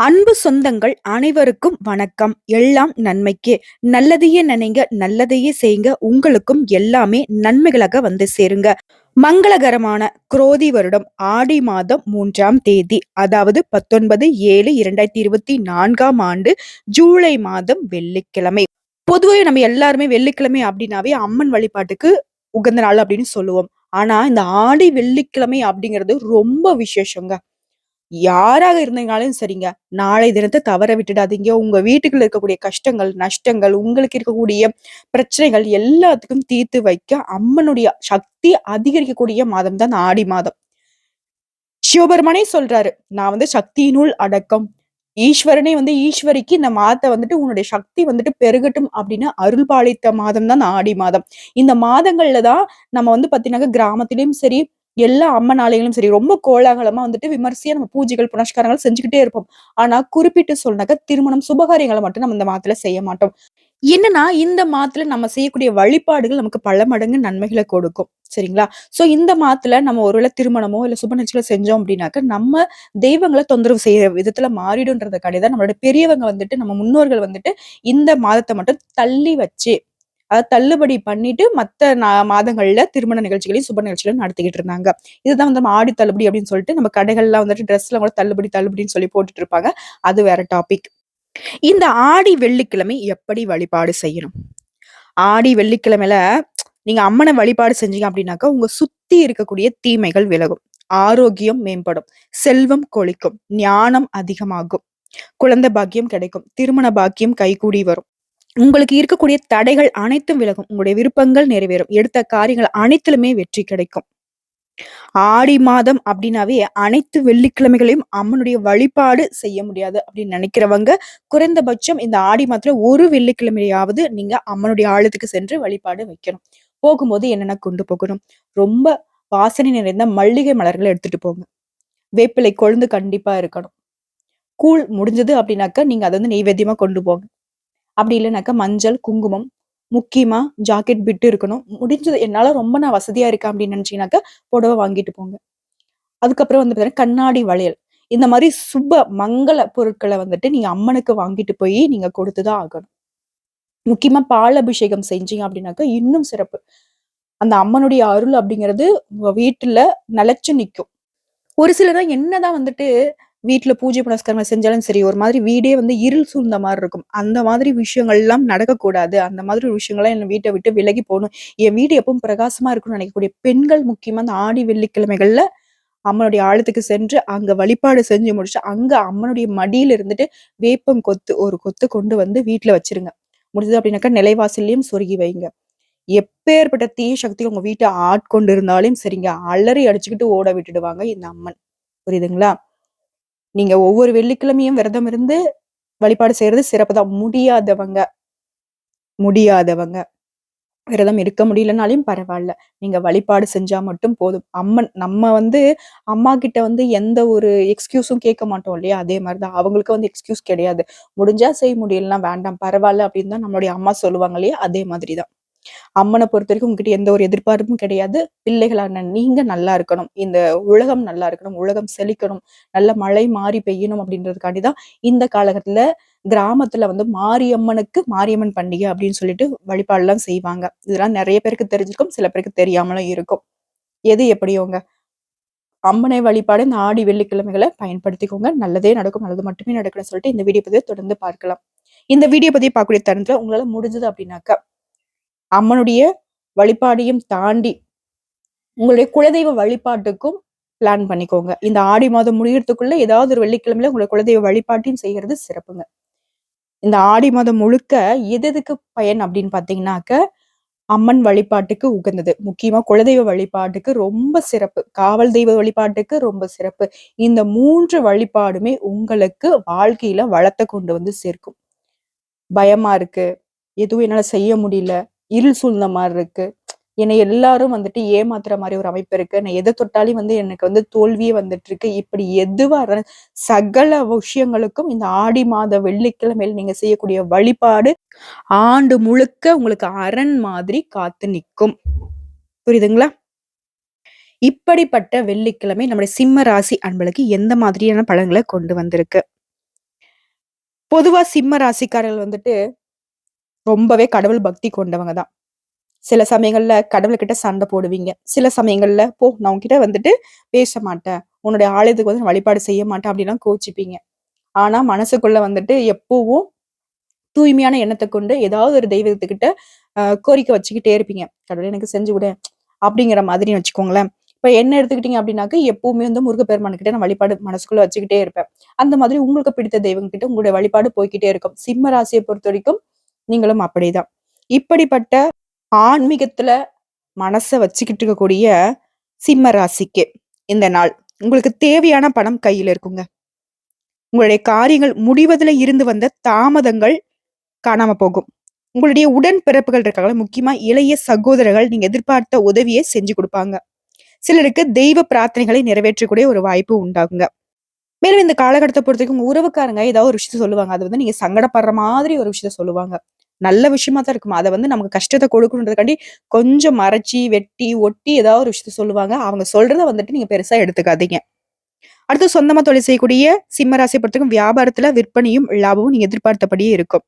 அன்பு சொந்தங்கள் அனைவருக்கும் வணக்கம். எல்லாம் நன்மைக்கு. நல்லதையே நினைங்க நல்லதையே செய்யுங்க. உங்களுக்கும் எல்லாமே நன்மைகளாக வந்து சேருங்க. மங்களகரமான குரோதி வருடம் ஆடி மாதம் மூன்றாம் தேதி அதாவது பத்தொன்பது ஏழு இரண்டாயிரத்தி இருபத்தி நான்காம் ஆண்டு ஜூலை மாதம் வெள்ளிக்கிழமை. பொதுவே நம்ம எல்லாருமே வெள்ளிக்கிழமை அப்படின்னாவே அம்மன் வழிபாட்டுக்கு உகந்த நாள் அப்படின்னு சொல்லுவோம். ஆனா இந்த ஆடி வெள்ளிக்கிழமை அப்படிங்கிறது ரொம்ப விசேஷங்க. யாராக இருந்தீங்கனாலும் சரிங்க. நாளை தினத்தை தவற விட்டுடாதீங்க. உங்க வீட்டுக்குள்ள இருக்கக்கூடிய கஷ்டங்கள், நஷ்டங்கள், உங்களுக்கு இருக்கக்கூடிய பிரச்சனைகள் எல்லாத்துக்கும் தீர்த்து வைக்க அம்மனுடைய சக்தி அதிகரிக்கக்கூடிய மாதம் தான் ஆடி மாதம். சிவபெருமானே சொல்றாரு, "நான் வந்து சக்தியினுள் அடக்கம். ஈஸ்வரனே வந்து ஈஸ்வரிக்கு இந்த மாதத்தை வந்துட்டு உன்னுடைய சக்தி வந்துட்டு பெருகட்டும் அப்படின்னு அருள் பாலித்த மாதம் தான் ஆடி மாதம். இந்த மாதங்கள்ல தான் நம்ம வந்து பாத்தீங்கன்னா கிராமத்திலயும் சரி, எல்லா அம்மன் ஆலயங்களும் சரி ரொம்ப கோலாகலமா வந்துட்டு விமர்சையா நம்ம பூஜைகள் புனஸ்காரங்கள் செஞ்சுக்கிட்டே இருப்போம். ஆனா குறிப்பிட்டு சொன்னாக்க திருமணம் சுபகாரியங்களை மட்டும் நம்ம இந்த மாதத்துல செய்ய மாட்டோம். என்னன்னா இந்த மாதத்துல நம்ம செய்யக்கூடிய வழிபாடுகள் நமக்கு பல மடங்கு நன்மைகளை கொடுக்கும். சரிங்களா? சோ இந்த மாதத்துல நம்ம ஒருவேளை திருமணமோ இல்ல சுப நிகழ்ச்சிகளை செஞ்சோம் அப்படின்னாக்க நம்ம தெய்வங்களை தொந்தரவு செய்யற விதத்துல மாறிடும்ன்றத கிடையாது நம்மளோட பெரியவங்க வந்துட்டு நம்ம முன்னோர்கள் வந்துட்டு இந்த மாதத்தை மட்டும் தள்ளி வச்சு அத தள்ளுபடி பண்ணிட்டு மத்த நா மாதங்கள்ல திருமண நிகழ்ச்சிகளையும், சுப நிகழ்ச்சிகளையும் நடத்திக்கிட்டு இருந்தாங்க. இதுதான் வந்து ஆடி தள்ளுபடி அப்படின்னு சொல்லிட்டு நம்ம கடைகள்லாம் வந்துட்டு ட்ரெஸ்லாம் கூட தள்ளுபடி, தள்ளுபடின்னு சொல்லி போட்டுட்டு இருப்பாங்க. அது வேற டாபிக். இந்த ஆடி வெள்ளிக்கிழமை எப்படி வழிபாடு செய்யணும்? ஆடி வெள்ளிக்கிழமையில நீங்க அம்மனை வழிபாடு செஞ்சீங்க அப்படின்னாக்கா, உங்க சுத்தி இருக்கக்கூடிய தீமைகள் விலகும். ஆரோக்கியம் மேம்படும். செல்வம் கொழிக்கும். ஞானம் அதிகமாகும். குழந்தை பாக்கியம் கிடைக்கும். திருமண பாக்கியம் கைகூடி வரும். உங்களுக்கு இருக்கக்கூடிய தடைகள் அனைத்தும் விலகும். உங்களுடைய விருப்பங்கள் நிறைவேறும். எடுத்த காரியங்கள் அனைத்திலுமே வெற்றி கிடைக்கும். ஆடி மாதம் அப்படின்னாவே அனைத்து வெள்ளிக்கிழமைகளையும் அம்மனுடைய வழிபாடு செய்ய முடியாது அப்படின்னு நினைக்கிறவங்க குறைந்தபட்சம் இந்த ஆடி மாதத்துல ஒரு வெள்ளிக்கிழமையாவது நீங்க அம்மனுடைய ஆழத்துக்கு சென்று வழிபாடு வைக்கணும். போகும்போது என்னென்ன கொண்டு போகணும்? ரொம்ப வாசனை நிறைந்த மல்லிகை மலர்களை எடுத்துட்டு போங்க. வேப்பிலை கொழுந்து கண்டிப்பா இருக்கணும். கூழ் முடிஞ்சது அப்படின்னாக்க நீங்க அதை வந்து நெய்வேத்தியமா கொண்டு போங்க. அப்படி இல்லைனாக்கா மஞ்சள், குங்குமம், முக்கியமா ஜாக்கெட் பிட்டு இருக்கணும். முடிஞ்சது என்னால ரொம்ப நான் வசதியா இருக்கேன் அப்படின்னு நினைச்சீங்கன்னாக்கா, புடவை வாங்கிட்டு போங்க. அதுக்கப்புறம் வந்து பார்த்தீங்கன்னா, கண்ணாடி வளையல். இந்த மாதிரி சுப மங்கள பொருட்களை வந்துட்டு நீங்க அம்மனுக்கு வாங்கிட்டு போய் நீங்க கொடுத்துதான் ஆகணும். முக்கியமா பால் அபிஷேகம் செஞ்சீங்க அப்படின்னாக்கா, இன்னும் சிறப்பு. அந்த அம்மனுடைய அருள் அப்படிங்கிறது உங்க வீட்டுல நிலைச்சு நிக்கும். ஒரு சிலர் என்னதான் வந்துட்டு வீட்டில் பூஜை புனஸ்காரங்கள் செஞ்சாலும் சரி, ஒரு மாதிரி வீடே வந்து இருள் சூழ்ந்த மாதிரி இருக்கும். அந்த மாதிரி விஷயங்கள்லாம் நடக்கக்கூடாது. அந்த மாதிரி விஷயங்கள்லாம் என் வீட்டை விட்டு விலகி போகணும் என் வீடு எப்பவும் பிரகாசமா இருக்கணும்னு நினைக்கக்கூடிய பெண்கள் முக்கியமா அந்த ஆடி வெள்ளிக்கிழமைகள்ல அம்மனுடைய ஆழத்துக்கு சென்று அங்க வழிபாடு செஞ்சு முடிச்சு, அங்க அம்மனுடைய மடியில இருந்துட்டு வேப்பம் கொத்து ஒரு கொத்து கொண்டு வந்து வீட்டுல வச்சிருங்க முடிஞ்சது அப்படின்னாக்கா நிலைவாசல்லையும் சொருகி வைங்க. எப்பேற்பட்ட தீய சக்தி உங்க வீட்டை ஆட்கொண்டு இருந்தாலும் சரிங்க, அலறி அடிச்சுக்கிட்டு ஓட விட்டுடுவாங்க இந்த அம்மன். புரியுதுங்களா? நீங்க ஒவ்வொரு வெள்ளிக்கிழமையும் விரதம் இருந்து வழிபாடு செய்யறது சிறப்பு தான். முடியாதவங்க முடியாதவங்க விரதம் இருக்க முடியலனாலையும் பரவாயில்ல நீங்க வழிபாடு செஞ்சா மட்டும் போதும். அம்மன் நம்ம வந்து அம்மா கிட்ட வந்து எந்த ஒரு எக்ஸ்கியூஸும் கேட்க மாட்டோம் இல்லையா? அதே மாதிரிதான் தான். அவங்களுக்கு வந்து எக்ஸ்கியூஸ் கிடையாது. முடிஞ்சா செய்ய முடியலன்னா வேண்டாம் பரவாயில்ல அப்படின்னு தான் நம்மளுடைய அம்மா சொல்லுவாங்க இல்லையா? அதே மாதிரி தான். அம்மனை பொறுத்த வரைக்கும் உங்ககிட்ட எந்த ஒரு எதிர்பார்ப்பும் கிடையாது. பிள்ளைகளான நீங்க நல்லா இருக்கணும். இந்த உலகம் நல்லா இருக்கணும். உலகம் செழிக்கணும். நல்ல மழை மாறி பெய்யணும் அப்படின்றதுக்காண்டி தான் இந்த காலகட்டத்துல கிராமத்துல வந்து மாரியம்மனுக்கு மாரியம்மன் பண்டிகை அப்படின்னு சொல்லிட்டு வழிபாடுலாம் செய்வாங்க. இதெல்லாம் நிறைய பேருக்கு தெரிஞ்சிருக்கும். சில பேருக்கு தெரியாமலும் இருக்கும். எது எப்படியோங்க. அம்மனை வழிபாடு இந்த ஆடி வெள்ளிக்கிழமைகளை பயன்படுத்திக்கோங்க. நல்லதே நடக்கும். நல்லது மட்டுமே நடக்கும்னு சொல்லிட்டு இந்த வீடியோ பதிவை தொடர்ந்து பார்க்கலாம். இந்த வீடியோ பதிவை பார்க்கக்கூடிய தருணத்துல உங்களால முடிஞ்சது அப்படின்னாக்கா அம்மனுடைய வழிபாடையும் தாண்டி உங்களுடைய குலதெய்வ வழிபாட்டுக்கும் பிளான் பண்ணிக்கோங்க. இந்த ஆடி மாதம் முடியறதுக்குள்ள ஏதாவது ஒரு வெள்ளிக்கிழமையில உங்களுடைய குலதெய்வ வழிபாட்டையும் செய்யறது சிறப்புங்க. இந்த ஆடி மாதம் முழுக்க எது எதுக்கு பயன் அப்படின்னு பாத்தீங்கன்னாக்க அம்மன் வழிபாட்டுக்கு உகந்தது. முக்கியமா குலதெய்வ வழிபாட்டுக்கு ரொம்ப சிறப்பு. காவல் தெய்வ வழிபாட்டுக்கு ரொம்ப சிறப்பு. இந்த மூன்று வழிபாடுமே உங்களுக்கு வாழ்க்கையில வளத்தை கொண்டு வந்து சேர்க்கும். பயமா இருக்கு. எதுவும் என்னால செய்ய முடியல. இருள் சூழ்ந்த மாதிரி இருக்கு. என்னை எல்லாரும் வந்துட்டு ஏமாத்துற மாதிரி ஒரு அமைப்பு இருக்கு. நான் எதை தொட்டாலும் வந்து எனக்கு வந்து தோல்வியே வந்துட்டு இருக்கு. இப்படி எதுவா சகல விஷயங்களுக்கும் இந்த ஆடி மாத வெள்ளிக்கிழமையில நீங்க செய்யக்கூடிய வழிபாடு ஆண்டு முழுக்க உங்களுக்கு அரண் மாதிரி காத்து நிக்கும். புரியுதுங்களா? இப்படிப்பட்ட வெள்ளிக்கிழமை நம்முடைய சிம்ம ராசி அன்பளுக்கு எந்த மாதிரியான பலன்கள கொண்டு வந்திருக்கு? பொதுவா சிம்ம ராசிக்காரர்கள் வந்துட்டு ரொம்பவே கடவுள் பக்தி கொண்டவங்க தான். சில சமயங்கள்ல கடவுள்கிட்ட சண்டை போடுவீங்க. சில சமயங்கள்ல, "போ நான் உங்ககிட்ட வந்துட்டு பேச மாட்டேன். உன்னுடைய ஆலயத்துக்கு வந்து நான் வழிபாடு செய்ய மாட்டேன்." அப்படிலாம் கோச்சிப்பீங்க ஆனா மனசுக்குள்ள வந்துட்டு எப்பவும் தூய்மையான எண்ணத்தை கொண்டு ஏதாவது ஒரு தெய்வத்துக்கிட்ட கோரிக்கை வச்சுக்கிட்டே இருப்பீங்க. கடவுள் எனக்கு செஞ்சு விட அப்படிங்கிற மாதிரி வச்சுக்கோங்களேன். இப்ப என்ன எடுத்துக்கிட்டீங்க அப்படின்னாக்க, எப்பவுமே வந்து முருகப்பெருமான்கிட்ட நான் வழிபாடு மனசுக்குள்ள வச்சுக்கிட்டே இருப்பேன். அந்த மாதிரி உங்களுக்கு பிடித்த தெய்வம் கிட்ட உங்களுடைய வழிபாடு போய்க்கிட்டே இருக்கும். சிம்ம பொறுத்த வரைக்கும் நீங்களும் அப்படிதான். இப்படிப்பட்ட ஆன்மீகத்துல மனச வச்சுக்கிட்டு இருக்கக்கூடிய சிம்ம ராசிக்கு இந்த நாள் உங்களுக்கு தேவையான பணம் கையில இருக்குங்க. உங்களுடைய காரியங்கள் முடிவதில் இருந்து வந்த தாமதங்கள் காணாம போகும். உங்களுடைய உடன் பிறப்புகள் இருக்காங்க முக்கியமா இளைய சகோதரர்கள் நீங்க எதிர்பார்த்த உதவியை செஞ்சு கொடுப்பாங்க சிலருக்கு தெய்வ பிரார்த்தனைகளை நிறைவேற்றக்கூடிய ஒரு வாய்ப்பு உண்டாகுங்க. மேலும் இந்த காலகட்டத்த பொறுத்தவரைக்கும் உங்க உறவுக்காரங்க ஏதாவது ஒரு விஷயத்த சொல்லுவாங்க. அது வந்து நீங்க சங்கடப்படுற மாதிரி ஒரு விஷயத்த சொல்லுவாங்க. நல்ல விஷயமா தான் இருக்கும். அதை வந்து நமக்கு கஷ்டத்தை கொடுக்கணுன்றதுக்காண்டி கொஞ்சம் மறைச்சி வெட்டி, ஒட்டி ஏதாவது ஒரு விஷயத்த சொல்லுவாங்க. அவங்க சொல்றத வந்துட்டு நீங்க பெருசா எடுத்துக்காதீங்க. அடுத்து சொந்தமா தொழில் செய்யக்கூடிய சிம்ம ராசிய பொறுத்தவரைக்கும் வியாபாரத்துல விற்பனையும், லாபமும் நீங்க எதிர்பார்த்தபடியே இருக்கும்.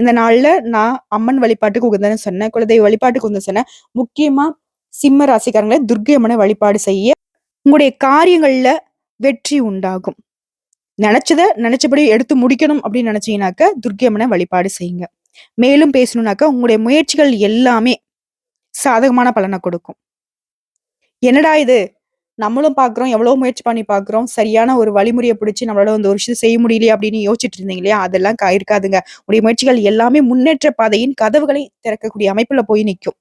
இந்த நாள்ல நான் அம்மன் வழிபாட்டுக்கு உகந்ததுன்னு சொன்னேன். குலதெய்வ வழிபாட்டுக்கு உகந்த சொன்னேன். முக்கியமா சிம்ம ராசிக்காரங்களை துர்க்கை அம்மனை வழிபாடு செய்ய உங்களுடைய காரியங்கள்ல வெற்றி உண்டாகும். நினைச்சத நினைச்சபடி எடுத்து முடிக்கணும் அப்படின்னு நினைச்சீங்கன்னாக்க துர்க்கை அம்மனை வழிபாடு செய்யுங்க. மேலும் பேசணும்னாக்கா உங்களுடைய முயற்சிகள் எல்லாமே சாதகமான பலனை கொடுக்கும். என்னடா இது! நம்மளும் பார்க்குறோம், எவ்வளோ முயற்சி பண்ணி பார்க்குறோம். சரியான ஒரு வழிமுறையை பிடிச்சி நம்மளால வந்து ஒரு விஷயத்த செய்ய முடியலையே அப்படின்னு யோசிச்சுட்டு இருந்தீங்க இல்லையா? அதெல்லாம் இருக்காதுங்க. உடைய முயற்சிகள் எல்லாமே முன்னேற்ற பாதையின் கதவுகளை திறக்கக்கூடிய அமைப்புல போய் நிக்கும்.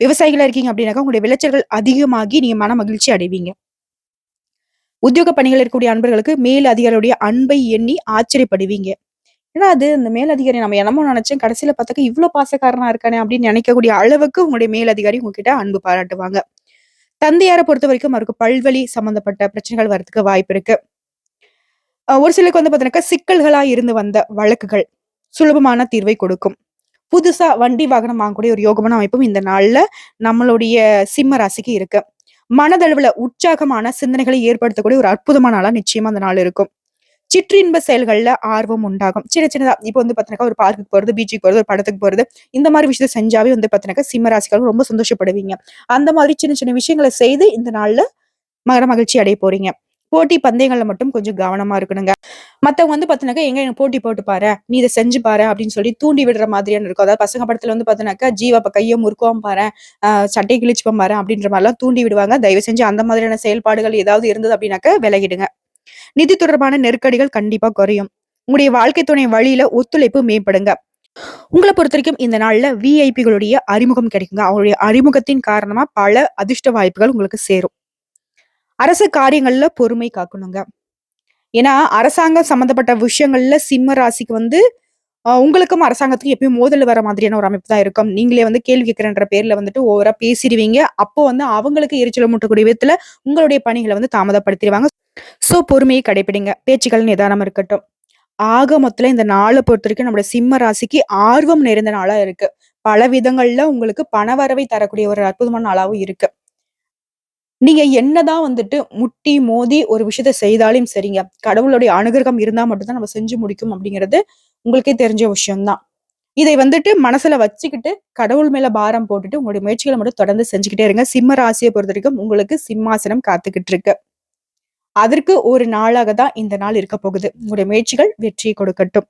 விவசாயிகளா இருக்கீங்க அப்படின்னாக்கா, உங்களுடைய விளைச்சல்கள் அதிகமாகி நீங்க மன மகிழ்ச்சி அடைவீங்க. உத்தியோக பணிகள் இருக்கக்கூடிய அன்பர்களுக்கு மேல் அதிகாரியுடைய அன்பை எண்ணி ஆச்சரியப்படுவீங்க. ஏன்னா அது இந்த மேலதிகாரி நம்ம என்னமோ நினைச்சேன் கடைசியில பார்த்தாக்க இவ்வளவு பாசக்காரனா இருக்கானே அப்படின்னு நினைக்கக்கூடிய அளவுக்கு உங்களுடைய மேலதிகாரி உங்ககிட்ட அன்பு பாராட்டுவாங்க. தந்தையார பொறுத்தவரைக்கும் அவருக்கு பல்வழி சம்பந்தப்பட்ட பிரச்சனைகள் வரதுக்கு வாய்ப்பு இருக்கு. ஒரு சிலருக்கு வந்து பார்த்தீங்கன்னாக்கா, சிக்கல்களா இருந்து வந்த வழக்குகள் சுலபமான தீர்வை கொடுக்கும். புதுசா வண்டி வாகனம் வாங்கக்கூடிய ஒரு யோகமான அமைப்பும் இந்த நாள்ல நம்மளுடைய சிம்ம ராசிக்கு இருக்கு. மனதளவுல உற்சாகமான சிந்தனைகளை ஏற்படுத்தக்கூடிய ஒரு அற்புதமான நாளா நிச்சயமா அந்த நாள் இருக்கும். சிற்றின்ப செயல்களில் ஆர்வம் உண்டாகும். சின்ன சின்னதா இப்போ வந்து பார்த்தீங்கன்னாக்கா, ஒரு பார்க்குக்கு போகிறது பீச்சுக்கு போகிறது ஒரு படத்துக்கு போகிறது இந்த மாதிரி விஷயத்த செஞ்சாவே வந்து பார்த்தீங்கன்னாக்கா, சிம்மராசிக்காரர்கள் ரொம்ப சந்தோஷப்படுவீங்க. அந்த மாதிரி சின்ன சின்ன விஷயங்கள செய்து இந்த நாளில் மகர மகிழ்ச்சி அடைய போறீங்க. போட்டி பந்தயங்கள்ல மட்டும் கொஞ்சம் கவனமா இருக்கணுங்க. மத்தவங்க வந்து பார்த்தீங்கன்னாக்கா, எங்க எனக்கு போட்டி போட்டு பாரு நீ இதை செஞ்சு பாரு அப்படின்னு சொல்லி தூண்டி விடுற மாதிரியான இருக்கும். அதாவது பசங்க படத்துல வந்து பார்த்தீங்கன்னாக்கா, "ஜீவா இப்ப கைய முறுக்குவான் பாரு அ சட்டைய கிழிச்சுப்பான் அப்படின்ற மாதிரிலாம் தூண்டி விடுவாங்க. தயவு செஞ்சு அந்த மாதிரியான செயல்பாடுகள் ஏதாவது இருந்தது அப்படின்னாக்க விலகிடுங்க. நிதி தொடர்பான நெருக்கடிகள் கண்டிப்பா குறையும். உங்களுடைய வாழ்க்கை துணை வழியில ஒத்துழைப்பு மேம்படுங்க. உங்களை பொறுத்த வரைக்கும் இந்த நாள்ல விஐபிகளுடைய அறிமுகம் கிடைக்குங்க. அவங்களுடைய அறிமுகத்தின் காரணமா பல அதிர்ஷ்ட வாய்ப்புகள் உங்களுக்கு சேரும். அரசு காரியங்கள்ல பொறுமை காக்கணுங்க. ஏன்னா, அரசாங்கம் சம்பந்தப்பட்ட விஷயங்கள்ல சிம்ம ராசிக்கு வந்து உங்களுக்கும் அரசாங்கத்துக்கும் எப்பயும் மோதல் வர மாதிரியான ஒரு அமைப்பு தான் இருக்கும். நீங்களே வந்து கேள்வி கேட்கிறன்ற பேர்ல வந்துட்டு ஓவரா பேசிடுவீங்க அப்போ வந்து அவங்களுக்கு எரிச்சல் மூட்டக்கூடிய விதத்துல உங்களுடைய பணிகளை வந்து தாமதப்படுத்திடுவாங்க ஸோ பொறுமையை கடைப்பிடிங்க. பேச்சுக்கள் நிதானம் இருக்கட்டும். ஆக மொத்தத்துல இந்த நாளை பொறுத்த வரைக்கும் நம்மளோட சிம்ம ராசிக்கு ஆர்வம் நிறைந்த நாளா இருக்கு. பல விதங்கள்ல உங்களுக்கு பணவரவை தரக்கூடிய ஒரு அற்புதமான நாளாவும் இருக்கு. நீங்க என்னதான் வந்துட்டு முட்டி, மோதி ஒரு விஷயத்த செய்தாலும் சரிங்க, கடவுளுடைய அனுகிரகம் இருந்தா மட்டும்தான் நம்ம செஞ்சு முடிக்கும் அப்படிங்கிறது உங்களுக்கே தெரிஞ்ச விஷயம்தான் இதை வந்துட்டு மனசுல வச்சுக்கிட்டு, கடவுள் மேல பாரம் போட்டுட்டு உங்களுடைய முயற்சிகளை மட்டும் தொடர்ந்து செஞ்சுக்கிட்டே இருங்க. சிம்ம ராசிய பொறுத்தவரைக்கும் உங்களுக்கு சிம்மாசனம் காத்துக்கிட்டு இருக்கு. அதற்கு ஒரு நாளாக தான் இந்த நாள் இருக்க போகுது. உங்களுடைய முயற்சிகள் வெற்றியை கொடுக்கட்டும்.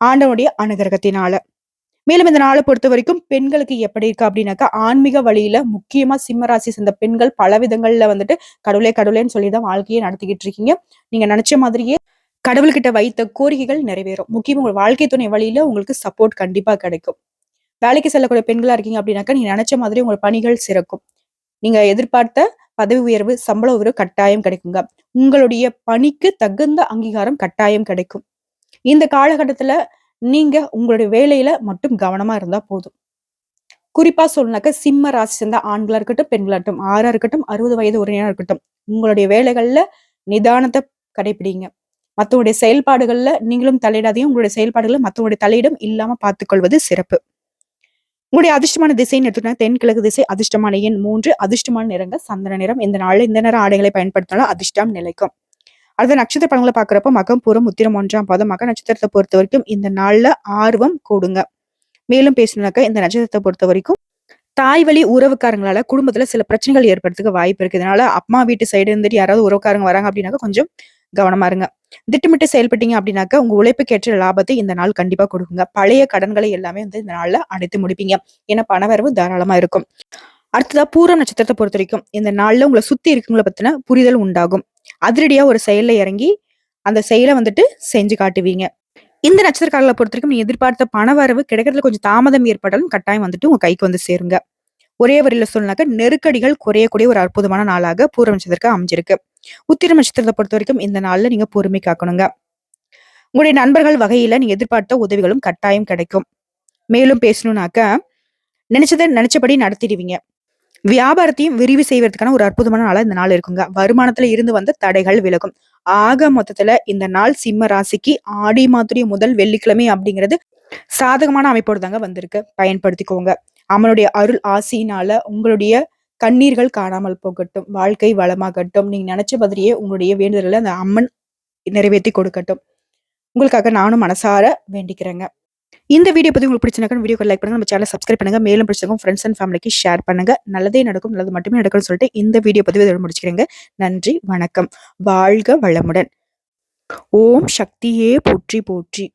ஆண்டவனுடைய அனுகிரகத்தினால. மேலும் இந்த நாளை பொறுத்த வரைக்கும் பெண்களுக்கு எப்படி இருக்கு அப்படின்னாக்கா, ஆன்மீக வழியில முக்கியமா சிம்ம ராசிய சேர்ந்த பெண்கள் பல விதங்கள்ல வந்துட்டு கடவுளே கடவுளேன்னு சொல்லி தான் வாழ்க்கையை நடத்திக்கிட்டு இருக்கீங்க. நீங்க நினைச்ச மாதிரியே கடவுள்கிட்ட வைத்த கோரிக்கைகள் நிறைவேறும். முக்கியம் உங்கள் வாழ்க்கை துணை வழியில உங்களுக்கு சப்போர்ட் கண்டிப்பா கிடைக்கும். வேலைக்கு செல்லக்கூடிய பெண்களா இருக்கீங்க அப்படின்னாக்கா, நீங்க நினைச்ச மாதிரி உங்கள் பணிகள் சிறக்கும். நீங்க எதிர்பார்த்த பதவி உயர்வு, சம்பள உயர்வு கட்டாயம் கிடைக்குங்க. உங்களுடைய பணிக்கு தகுந்த அங்கீகாரம் கட்டாயம் கிடைக்கும். இந்த காலகட்டத்துல நீங்க உங்களுடைய வேலையில மட்டும் கவனமா இருந்தா போதும். குறிப்பா சொல்லணும்னாக்கா, சிம்ம ராசி சேர்ந்த ஆண்களா இருக்கட்டும், பெண்களா இருக்கட்டும், இருக்கட்டும், 60 வயது உடையவரா இருக்கட்டும், உங்களுடைய வேலைகள்ல நிதானத்தை கடைப்பிடிங்க. மற்றவங்களுடைய செயல்பாடுகள்ல நீங்களும் தலையிடாதையும் உங்களுடைய செயல்பாடுகள்ல மற்றவங்களுடைய தலையிடம் இல்லாம பார்த்துக்கொள்வது சிறப்பு. உங்களுடைய அதிர்ஷ்டமான திசைன்னு எடுத்துக்கிட்டா தென்கிழக்கு திசை, அதிர்ஷ்டமான எண் மூன்று அதிர்ஷ்டமான நிறங்கள் சந்தன நிறம். இந்த நாள்ல இந்த நேரம் ஆடைகளை பயன்படுத்தினாலும் அதிர்ஷ்டம் நிலைக்கும். அடுத்த நட்சத்திர படங்களை பார்க்குறப்ப மகம் புறம் உத்திரம் ஒன்றாம் பாதம் மக நட்சத்திரத்தை பொறுத்த வரைக்கும் இந்த நாள்ல ஆர்வம் கூடுங்க மேலும் பேசணுனாக்கா இந்த நட்சத்திரத்தை பொறுத்த வரைக்கும் தாய் வழி உறவுக்காரங்களால குடும்பத்துல சில பிரச்சனைகள் ஏற்படுறதுக்கு வாய்ப்பு இருக்கு இதனால அம்மா வீட்டு சைடு இருந்துட்டு யாராவது உறவுக்காரங்க வராங்க அப்படின்னாக்கா கொஞ்சம் கவனமா இருங்க. திட்டமிட்டு செயல்பட்டீங்க அப்படின்னாக்க உங்க உழைப்புக்கேற்ற லாபத்தை இந்த நாள் கண்டிப்பா கொடுக்குங்க. பழைய கடன்களை எல்லாமே வந்து இந்த நாள்ல அடைத்து முடிப்பீங்க. ஏன்னா பணவரவு தாராளமா இருக்கும். அடுத்ததா பூரம் நட்சத்திரத்தை பொறுத்த வரைக்கும் இந்த நாள்ல உங்களை சுத்தி இருக்கவங்களை பத்தின புரிதல் உண்டாகும். அதிரடியா ஒரு செயல்ல இறங்கி அந்த செயலை வந்துட்டு செஞ்சு காட்டுவீங்க. இந்த நட்சத்திரக்காரர்களை பொறுத்த வரைக்கும் நீ எதிர்பார்த்த பணவரவு கிடைக்கிறதுல கொஞ்சம் தாமதம் ஏற்பட்டாலும் கட்டாயம் வந்துட்டு உங்க கைக்கு வந்து சேருங்க. ஒரே வரியில சொன்னாக்க நெருக்கடிகள் குறையக்கூடிய ஒரு அற்புதமான நாளாக பூர நட்சத்திரத்துக்கு அமைஞ்சிருக்கு. உத்திர நட்சத்திரத்தை பொறுத்த வரைக்கும் இந்த நாள்ல நீங்க பொறுமை காக்கணுங்க. உங்களுடைய நண்பர்கள் வகையில நீங்க எதிர்பார்த்த உதவிகளும் கட்டாயம் கிடைக்கும். மேலும் பேசணும்னாக்க நினைச்சதை நினைச்சபடி நடத்திடுவீங்க. வியாபாரத்தையும் விரிவு செய்வதற்கான ஒரு அற்புதமான நாளா இந்த நாள் இருக்குங்க. வருமானத்துல இருந்து வந்த தடைகள் விலகும். ஆக மொத்தத்துல இந்த நாள் சிம்ம ராசிக்கு ஆடி மாத்துடைய முதல் வெள்ளிக்கிழமை அப்படிங்கிறது சாதகமான அமைப்போடு தாங்க வந்திருக்கு. பயன்படுத்திக்கோங்க. அவனுடைய அருள் ஆசினால உங்களுடைய கண்ணீர்கள் காணாமல் போகட்டும் வாழ்க்கை வளமாகட்டும். நீங்க நினைச்ச மாதிரியே உங்களுடைய வேண்டுதலை அந்த அம்மன் நிறைவேற்றி கொடுக்கட்டும். உங்களுக்காக நானும் மனசார வேண்டிக்கிறேங்க. இந்த வீடியோ பத்தி உங்களுக்கு பிடிச்சிருக்கா வீடியோ லைக் பண்ணுங்க. நம்ம சேனல் சப்ஸ்கிரைப் பண்ணுங்க. மேலும் பிடிச்சிருக்கோம் ஃப்ரெண்ட்ஸ் அண்ட் ஃபேமிலிக்கு ஷேர் பண்ணுங்க. நல்லதே நடக்கும் நல்லது மட்டுமே நடக்கும்னு சொல்லிட்டு இந்த வீடியோ பதிவு இதோட முடிச்சுக்கிறேங்க. நன்றி வணக்கம். வாழ்க வளமுடன். ஓம் சக்தியே போற்றி போற்றி.